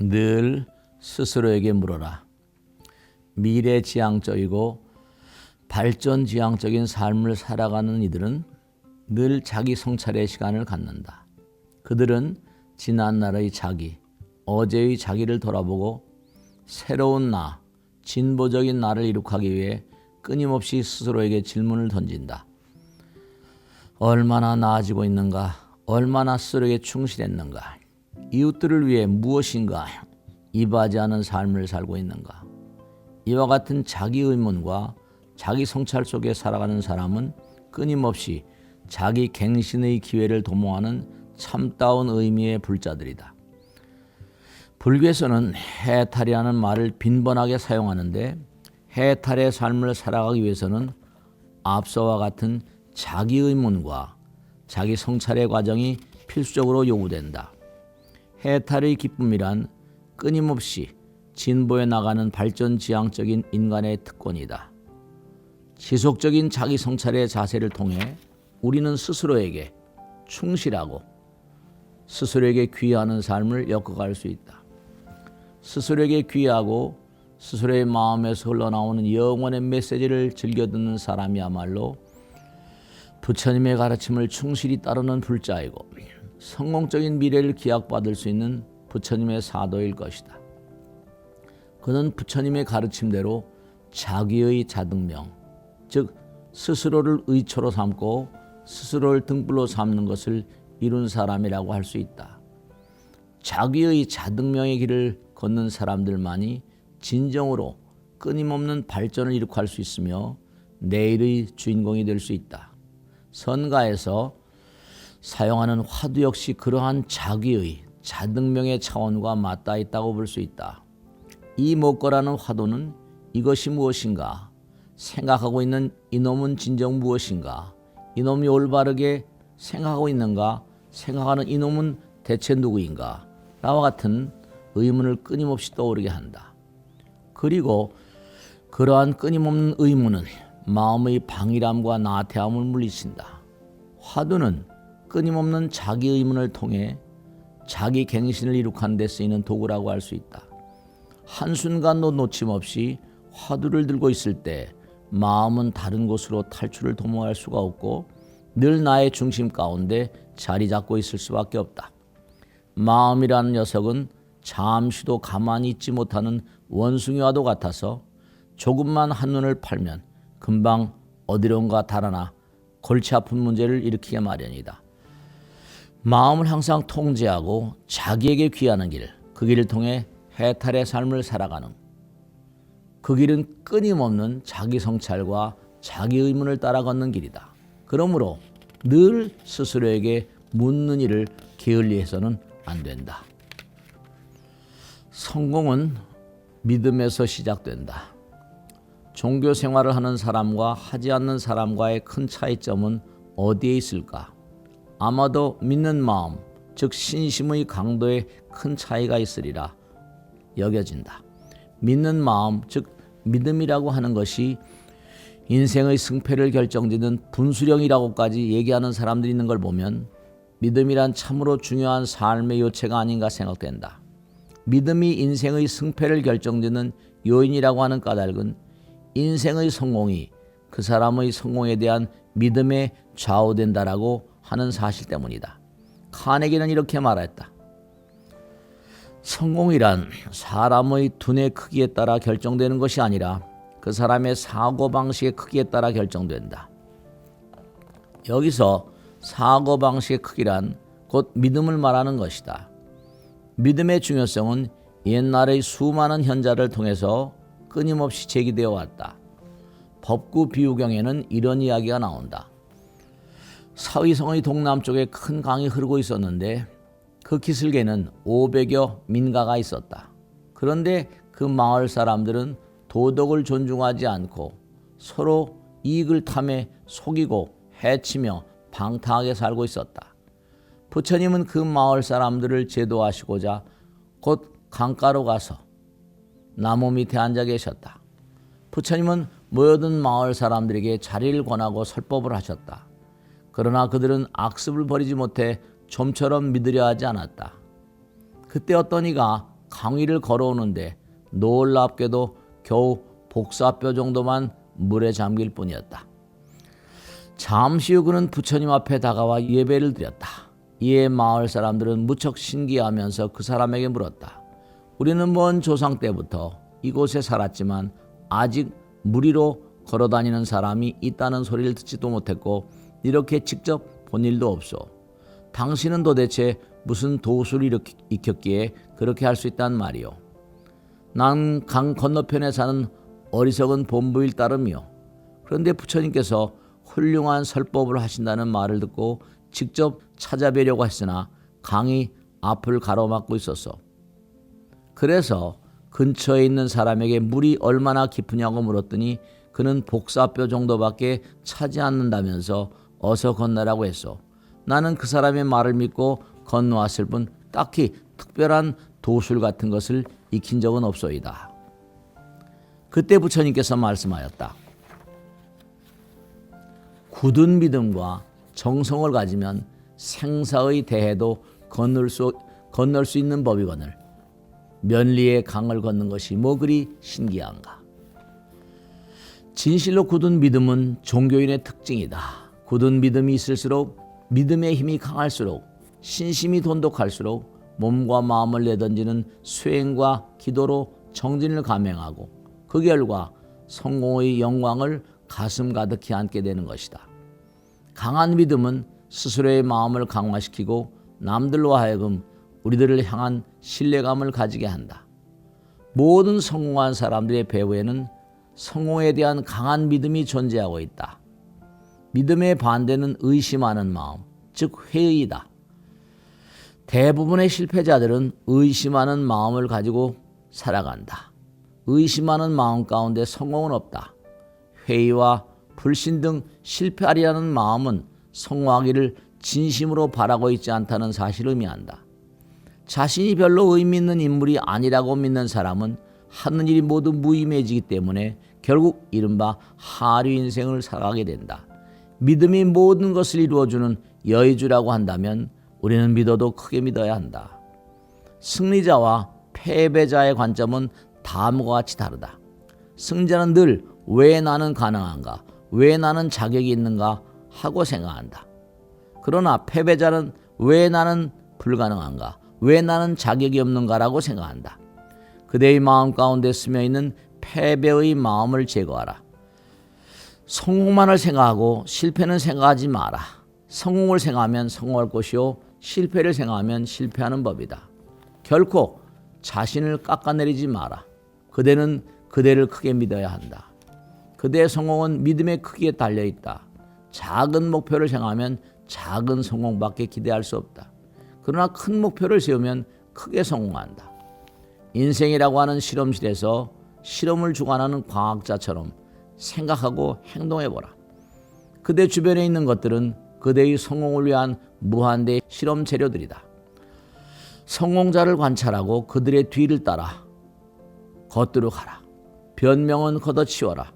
늘 스스로에게 물어라. 미래 지향적이고 발전 지향적인 삶을 살아가는 이들은 늘 자기 성찰의 시간을 갖는다. 그들은 지난날의 자기, 어제의 자기를 돌아보고 새로운 나, 진보적인 나를 이룩하기 위해 끊임없이 스스로에게 질문을 던진다. 얼마나 나아지고 있는가? 얼마나 스스로에게 충실했는가? 이웃들을 위해 무엇인가 이바지 않은 삶을 살고 있는가? 이와 같은 자기 의문과 자기 성찰 속에 살아가는 사람은 끊임없이 자기 갱신의 기회를 도모하는 참다운 의미의 불자들이다. 불교에서는 해탈이라는 말을 빈번하게 사용하는데 해탈의 삶을 살아가기 위해서는 앞서와 같은 자기 의문과 자기 성찰의 과정이 필수적으로 요구된다. 해탈의 기쁨이란 끊임없이 진보해 나가는 발전 지향적인 인간의 특권이다. 지속적인 자기 성찰의 자세를 통해 우리는 스스로에게 충실하고 스스로에게 귀하는 삶을 엮어갈 수 있다. 스스로에게 귀하고 스스로의 마음에서 흘러나오는 영원의 메시지를 즐겨 듣는 사람이야말로 부처님의 가르침을 충실히 따르는 불자이고 성공적인 미래를 기약받을 수 있는 부처님의 사도일 것이다. 그는 부처님의 가르침대로 자기의 자등명, 즉 스스로를 의초로 삼고 스스로를 등불로 삼는 것을 이룬 사람이라고 할 수 있다. 자기의 자등명의 길을 걷는 사람들만이 진정으로 끊임없는 발전을 이룩할 수 있으며 내일의 주인공이 될 수 있다. 선가에서 사용하는 화두 역시 그러한 자기의 자등명의 차원과 맞닿아 있다고 볼 수 있다. 이 먹거라는 화두는 이것이 무엇인가? 생각하고 있는 이놈은 진정 무엇인가? 이놈이 올바르게 생각하고 있는가? 생각하는 이놈은 대체 누구인가? 나와 같은 의문을 끊임없이 떠오르게 한다. 그리고 그러한 끊임없는 의문은 마음의 방일함과 나태함을 물리친다. 화두는 끊임없는 자기 의문을 통해 자기 갱신을 이룩하는 데 쓰이는 도구라고 할 수 있다. 한순간도 놓침없이 화두를 들고 있을 때 마음은 다른 곳으로 탈출을 도모할 수가 없고 늘 나의 중심 가운데 자리 잡고 있을 수밖에 없다. 마음이라는 녀석은 잠시도 가만히 있지 못하는 원숭이와도 같아서 조금만 한눈을 팔면 금방 어디론가 달아나 골치 아픈 문제를 일으키게 마련이다. 마음을 항상 통제하고 자기에게 귀하는 길, 그 길을 통해 해탈의 삶을 살아가는 그 길은 끊임없는 자기 성찰과 자기 의문을 따라 걷는 길이다. 그러므로 늘 스스로에게 묻는 일을 게을리해서는 안 된다. 성공은 믿음에서 시작된다. 종교 생활을 하는 사람과 하지 않는 사람과의 큰 차이점은 어디에 있을까? 아마도 믿는 마음, 즉 신심의 강도에 큰 차이가 있으리라 여겨진다. 믿는 마음, 즉 믿음이라고 하는 것이 인생의 승패를 결정짓는 분수령이라고까지 얘기하는 사람들이 있는 걸 보면 믿음이란 참으로 중요한 삶의 요체가 아닌가 생각된다. 믿음이 인생의 승패를 결정짓는 요인이라고 하는 까닭은 인생의 성공이 그 사람의 성공에 대한 믿음에 좌우된다라고 하는 사실 때문이다. 카네기는 이렇게 말했다. 성공이란 사람의 두뇌 크기에 따라 결정되는 것이 아니라 그 사람의 사고 방식의 크기에 따라 결정된다. 여기서 사고 방식의 크기란 곧 믿음을 말하는 것이다. 믿음의 중요성은 옛날의 수많은 현자를 통해서 끊임없이 제기되어 왔다. 법구 비유경에는 이런 이야기가 나온다. 사위성의 동남쪽에 큰 강이 흐르고 있었는데 그 기슭에는 500여 민가가 있었다. 그런데 그 마을 사람들은 도덕을 존중하지 않고 서로 이익을 탐해 속이고 해치며 방탕하게 살고 있었다. 부처님은 그 마을 사람들을 제도하시고자 곧 강가로 가서 나무 밑에 앉아 계셨다. 부처님은 모여든 마을 사람들에게 자리를 권하고 설법을 하셨다. 그러나 그들은 악습을 버리지 못해 좀처럼 믿으려 하지 않았다. 그때 어떤 이가 강위를 걸어오는데 놀랍게도 겨우 복사뼈 정도만 물에 잠길 뿐이었다. 잠시 후 그는 부처님 앞에 다가와 예배를 드렸다. 이에 마을 사람들은 무척 신기하면서 그 사람에게 물었다. 우리는 먼 조상 때부터 이곳에 살았지만 아직 무리로 걸어 다니는 사람이 있다는 소리를 듣지도 못했고 이렇게 직접 본 일도 없어. 당신은 도대체 무슨 도수를 익혔기에 그렇게 할 수 있단 말이오. 난 강 건너편에 사는 어리석은 본부일 따름이요. 그런데 부처님께서 훌륭한 설법을 하신다는 말을 듣고 직접 찾아뵈려고 했으나 강이 앞을 가로막고 있었어. 그래서 근처에 있는 사람에게 물이 얼마나 깊으냐고 물었더니 그는 복사뼈 정도밖에 차지 않는다면서 어서 건너라고 했어. 나는 그 사람의 말을 믿고 건너왔을 뿐 딱히 특별한 도술 같은 것을 익힌 적은 없소이다. 그때 부처님께서 말씀하였다. 굳은 믿음과 정성을 가지면 생사의 대해도 건널 수, 건널 수 있는 법이거늘 면리의 강을 걷는 것이 뭐 그리 신기한가. 진실로 굳은 믿음은 종교인의 특징이다. 굳은 믿음이 있을수록 믿음의 힘이 강할수록 신심이 돈독할수록 몸과 마음을 내던지는 수행과 기도로 정진을 감행하고 그 결과 성공의 영광을 가슴 가득히 안게 되는 것이다. 강한 믿음은 스스로의 마음을 강화시키고 남들로 하여금 우리들을 향한 신뢰감을 가지게 한다. 모든 성공한 사람들의 배후에는 성공에 대한 강한 믿음이 존재하고 있다. 믿음의 반대는 의심하는 마음, 즉 회의다. 대부분의 실패자들은 의심하는 마음을 가지고 살아간다. 의심하는 마음 가운데 성공은 없다. 회의와 불신 등 실패하리라는 마음은 성공하기를 진심으로 바라고 있지 않다는 사실을 의미한다. 자신이 별로 의미 있는 인물이 아니라고 믿는 사람은 하는 일이 모두 무의미해지기 때문에 결국 이른바 하류 인생을 살아가게 된다. 믿음이 모든 것을 이루어주는 여의주라고 한다면 우리는 믿어도 크게 믿어야 한다. 승리자와 패배자의 관점은 다음과 같이 다르다. 승자는 늘 왜 나는 가능한가, 왜 나는 자격이 있는가 하고 생각한다. 그러나 패배자는 왜 나는 불가능한가, 왜 나는 자격이 없는가라고 생각한다. 그대의 마음 가운데 스며 있는 패배의 마음을 제거하라. 성공만을 생각하고 실패는 생각하지 마라. 성공을 생각하면 성공할 것이요 실패를 생각하면 실패하는 법이다. 결코 자신을 깎아내리지 마라. 그대는 그대를 크게 믿어야 한다. 그대의 성공은 믿음의 크기에 달려 있다. 작은 목표를 생각하면 작은 성공밖에 기대할 수 없다. 그러나 큰 목표를 세우면 크게 성공한다. 인생이라고 하는 실험실에서 실험을 주관하는 과학자처럼 생각하고 행동해보라. 그대 주변에 있는 것들은 그대의 성공을 위한 무한대의 실험 재료들이다. 성공자를 관찰하고 그들의 뒤를 따라 걷도록 하라. 변명은 걷어치워라.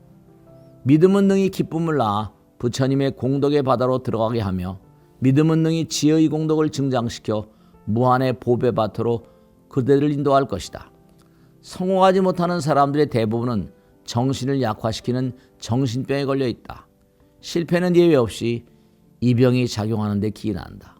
믿음은 능히 기쁨을 낳아 부처님의 공덕의 바다로 들어가게 하며 믿음은 능히 지혜의 공덕을 증장시켜 무한의 보배 밭으로 그대를 인도할 것이다. 성공하지 못하는 사람들의 대부분은 정신을 약화시키는 정신병에 걸려 있다. 실패는 예외 없이 이 병이 작용하는 데 기인한다.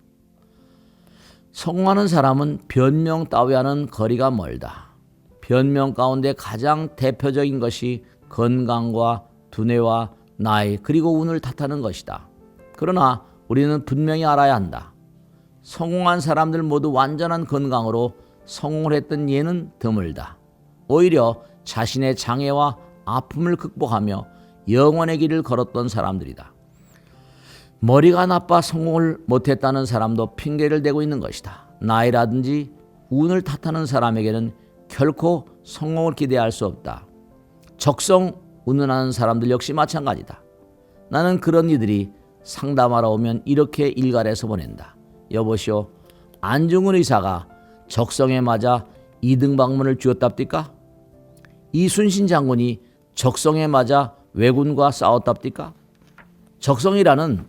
성공하는 사람은 변명 따위와는 거리가 멀다. 변명 가운데 가장 대표적인 것이 건강과 두뇌와 나이 그리고 운을 탓하는 것이다. 그러나 우리는 분명히 알아야 한다. 성공한 사람들 모두 완전한 건강으로 성공을 했던 예는 드물다. 오히려 자신의 장애와 아픔을 극복하며 영원의 길을 걸었던 사람들이다. 머리가 나빠 성공을 못했다는 사람도 핑계를 대고 있는 것이다. 나이라든지 운을 탓하는 사람에게는 결코 성공을 기대할 수 없다. 적성 운운하는 사람들 역시 마찬가지다. 나는 그런 이들이 상담하러 오면 이렇게 일갈해서 보낸다. 여보시오, 안중근 의사가 적성에 맞아 2등 방문을 주었답니까? 이순신 장군이 적성에 맞아 왜군과 싸웠답니까? 적성이라는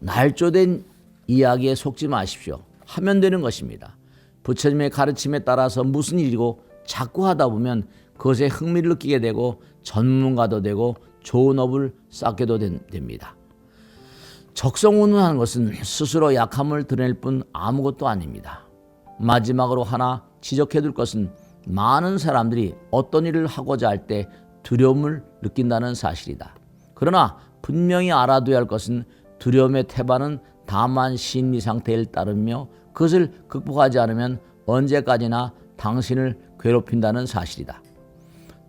날조된 이야기에 속지 마십시오. 하면 되는 것입니다. 부처님의 가르침에 따라서 무슨 일이고 자꾸 하다 보면 그것에 흥미를 느끼게 되고 전문가도 되고 좋은 업을 쌓게도 된- 됩니다. 적성운운하는 것은 스스로 약함을 드러낼 뿐 아무것도 아닙니다. 마지막으로 하나 지적해 둘 것은 많은 사람들이 어떤 일을 하고자 할 때 두려움을 느낀다는 사실이다. 그러나 분명히 알아둬야 할 것은 두려움의 태반은 다만 심리 상태에 따르며 그것을 극복하지 않으면 언제까지나 당신을 괴롭힌다는 사실이다.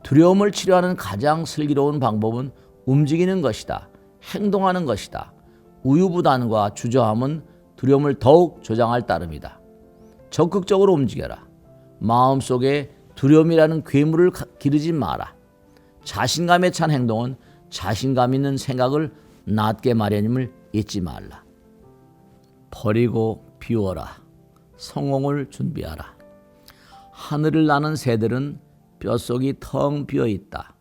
두려움을 치료하는 가장 슬기로운 방법은 움직이는 것이다. 행동하는 것이다. 우유부단과 주저함은 두려움을 더욱 조장할 따름이다. 적극적으로 움직여라. 마음속에 두려움이라는 괴물을 가- 기르지 마라. 자신감에 찬 행동은 자신감 있는 생각을 낳게 마련임을 잊지 말라. 버리고 비워라. 성공을 준비하라. 하늘을 나는 새들은 뼛속이 텅 비어 있다.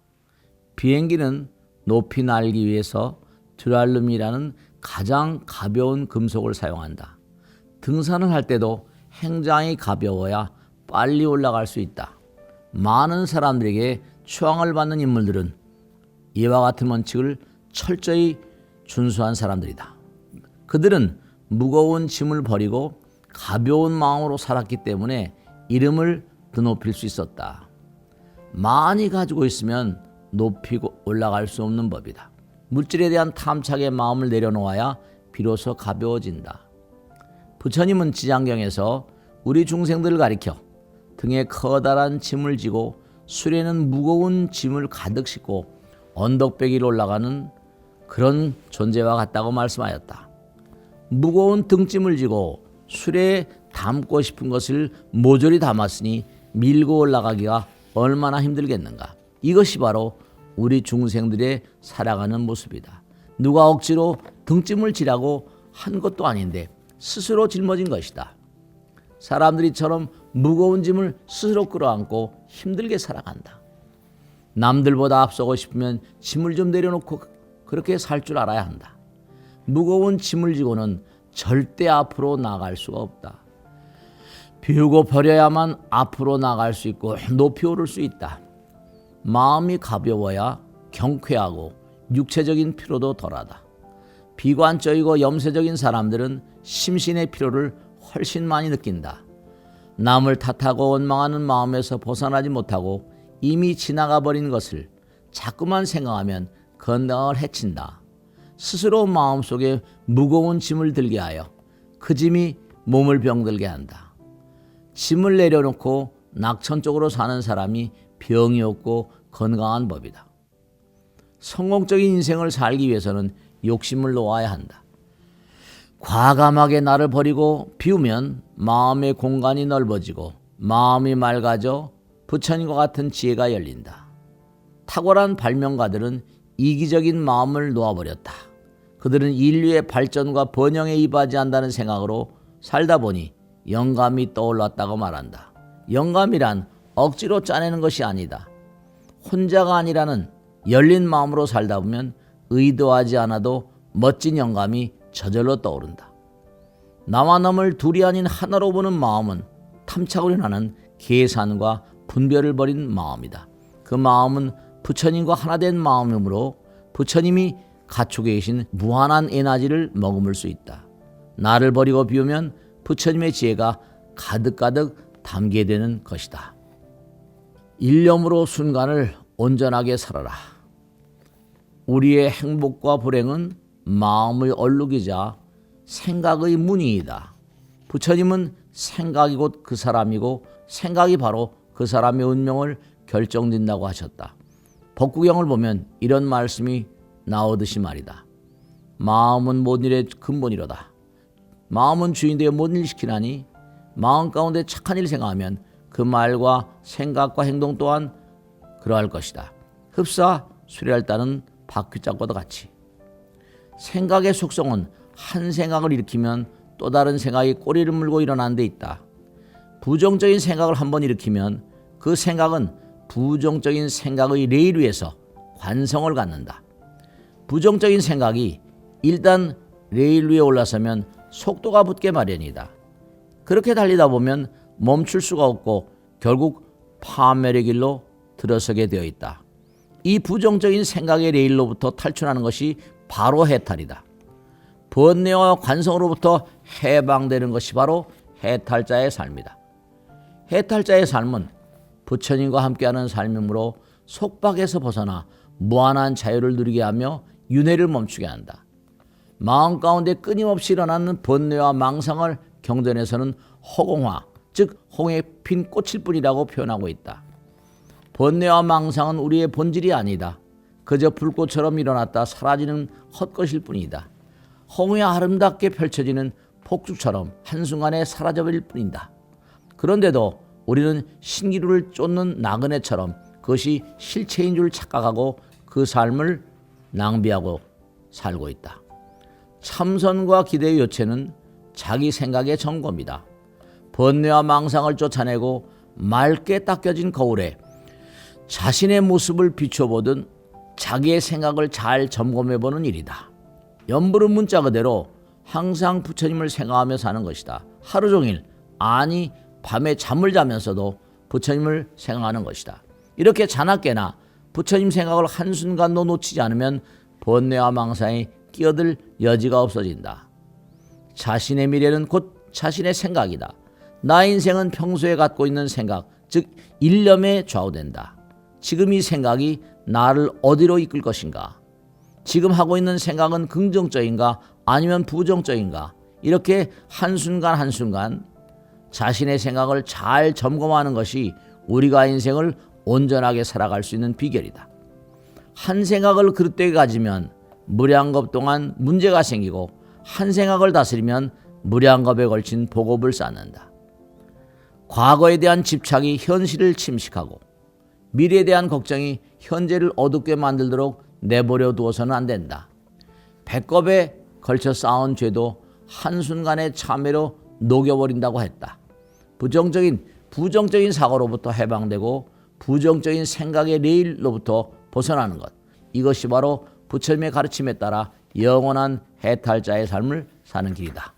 비행기는 높이 날기 위해서 드랄룸이라는 가장 가벼운 금속을 사용한다. 등산을 할 때도 행장이 가벼워야 빨리 올라갈 수 있다. 많은 사람들에게 추앙을 받는 인물들은 이와 같은 원칙을 철저히 준수한 사람들이다. 그들은 무거운 짐을 버리고 가벼운 마음으로 살았기 때문에 이름을 드높일 수 있었다. 많이 가지고 있으면 높이고 올라갈 수 없는 법이다. 물질에 대한 탐착의 마음을 내려놓아야 비로소 가벼워진다. 부처님은 지장경에서 우리 중생들을 가리켜 등에 커다란 짐을 지고 수레는 무거운 짐을 가득 싣고 언덕배기로 올라가는 그런 존재와 같다고 말씀하였다. 무거운 등짐을 지고 수레에 담고 싶은 것을 모조리 담았으니 밀고 올라가기가 얼마나 힘들겠는가. 이것이 바로 우리 중생들의 살아가는 모습이다. 누가 억지로 등짐을 지라고 한 것도 아닌데 스스로 짊어진 것이다. 사람들이 처럼 무거운 짐을 스스로 끌어안고 힘들게 살아간다. 남들보다 앞서고 싶으면 짐을 좀 내려놓고 그렇게 살 줄 알아야 한다. 무거운 짐을 지고는 절대 앞으로 나갈 수가 없다. 비우고 버려야만 앞으로 나갈 수 있고 높이 오를 수 있다. 마음이 가벼워야 경쾌하고 육체적인 피로도 덜하다. 비관적이고 염세적인 사람들은 심신의 피로를 훨씬 많이 느낀다. 남을 탓하고 원망하는 마음에서 벗어나지 못하고 이미 지나가 버린 것을 자꾸만 생각하면 건강을 해친다. 스스로 마음속에 무거운 짐을 들게 하여 그 짐이 몸을 병들게 한다. 짐을 내려놓고 낙천적으로 사는 사람이 병이 없고 건강한 법이다. 성공적인 인생을 살기 위해서는 욕심을 놓아야 한다. 과감하게 나를 버리고 비우면 마음의 공간이 넓어지고 마음이 맑아져 부처님과 같은 지혜가 열린다. 탁월한 발명가들은 이기적인 마음을 놓아버렸다. 그들은 인류의 발전과 번영에 이바지 한다는 생각으로 살다 보니 영감이 떠올랐다고 말한다. 영감이란 억지로 짜내는 것이 아니다. 혼자가 아니라는 열린 마음으로 살다 보면 의도하지 않아도 멋진 영감이 저절로 떠오른다. 나와 남을 둘이 아닌 하나로 보는 마음은 탐착으로 나는 계산과 분별을 버린 마음이다. 그 마음은 부처님과 하나 된 마음이므로 부처님이 갖추고 계신 무한한 에너지를 머금을 수 있다. 나를 버리고 비우면 부처님의 지혜가 가득가득 담게 되는 것이다. 일념으로 순간을 온전하게 살아라. 우리의 행복과 불행은 마음의 얼룩이자 생각의 문이이다. 부처님은 생각이 곧 그 사람이고 생각이 바로 그 사람의 운명을 결정짓는다고 하셨다. 법구경을 보면 이런 말씀이 나오듯이 말이다. 마음은 모든 일의 근본이로다. 마음은 주인 되어 모든 일 시키나니 마음 가운데 착한 일 생각하면 그 말과 생각과 행동 또한 그러할 것이다. 흡사 수리할 따는 바퀴짝과도 같이 생각의 속성은 한 생각을 일으키면 또 다른 생각이 꼬리를 물고 일어나는 데 있다. 부정적인 생각을 한번 일으키면 그 생각은 부정적인 생각의 레일 위에서 관성을 갖는다. 부정적인 생각이 일단 레일 위에 올라서면 속도가 붙게 마련이다. 그렇게 달리다 보면 멈출 수가 없고 결국 파멸의 길로 들어서게 되어 있다. 이 부정적인 생각의 레일로부터 탈출하는 것이 바로 해탈이다. 번뇌와 관성으로부터 해방되는 것이 바로 해탈자의 삶이다. 해탈자의 삶은 부처님과 함께하는 삶이므로 속박에서 벗어나 무한한 자유를 누리게 하며 윤회를 멈추게 한다. 마음 가운데 끊임없이 일어나는 번뇌와 망상을 경전에서는 허공화, 즉 홍에 핀 꽃일 뿐이라고 표현하고 있다. 번뇌와 망상은 우리의 본질이 아니다. 그저 불꽃처럼 일어났다 사라지는 헛것일 뿐이다. 홍에 아름답게 펼쳐지는 폭죽처럼 한순간에 사라져버릴 뿐이다. 그런데도 우리는 신기루를 쫓는 나그네처럼 그것이 실체인 줄 착각하고 그 삶을 낭비하고 살고 있다. 참선과 기대의 요체는 자기 생각의 점검이다. 번뇌와 망상을 쫓아내고 맑게 닦여진 거울에 자신의 모습을 비춰보든 자기의 생각을 잘 점검해 보는 일이다. 연부른 문자 그대로 항상 부처님을 생각하며 사는 것이다. 하루 종일 아니 밤에 잠을 자면서도 부처님을 생각하는 것이다. 이렇게 자나깨나 부처님 생각을 한순간도 놓치지 않으면 번뇌와 망상에 끼어들 여지가 없어진다. 자신의 미래는 곧 자신의 생각이다. 나 인생은 평소에 갖고 있는 생각, 즉 일념에 좌우된다. 지금 이 생각이 나를 어디로 이끌 것인가? 지금 하고 있는 생각은 긍정적인가 아니면 부정적인가? 이렇게 한순간 한순간 자신의 생각을 잘 점검하는 것이 우리가 인생을 온전하게 살아갈 수 있는 비결이다. 한 생각을 그릇되게 가지면 무량겁 동안 문제가 생기고 한 생각을 다스리면 무량겁에 걸친 복업을 쌓는다. 과거에 대한 집착이 현실을 침식하고 미래에 대한 걱정이 현재를 어둡게 만들도록 내버려 두어서는 안 된다. 배꼽에 걸쳐 쌓은 죄도 한순간의 참회로 녹여버린다고 했다. 부정적인 부정적인 사고로부터 해방되고 부정적인 생각의 레일로부터 벗어나는 것. 이것이 바로 부처님의 가르침에 따라 영원한 해탈자의 삶을 사는 길이다.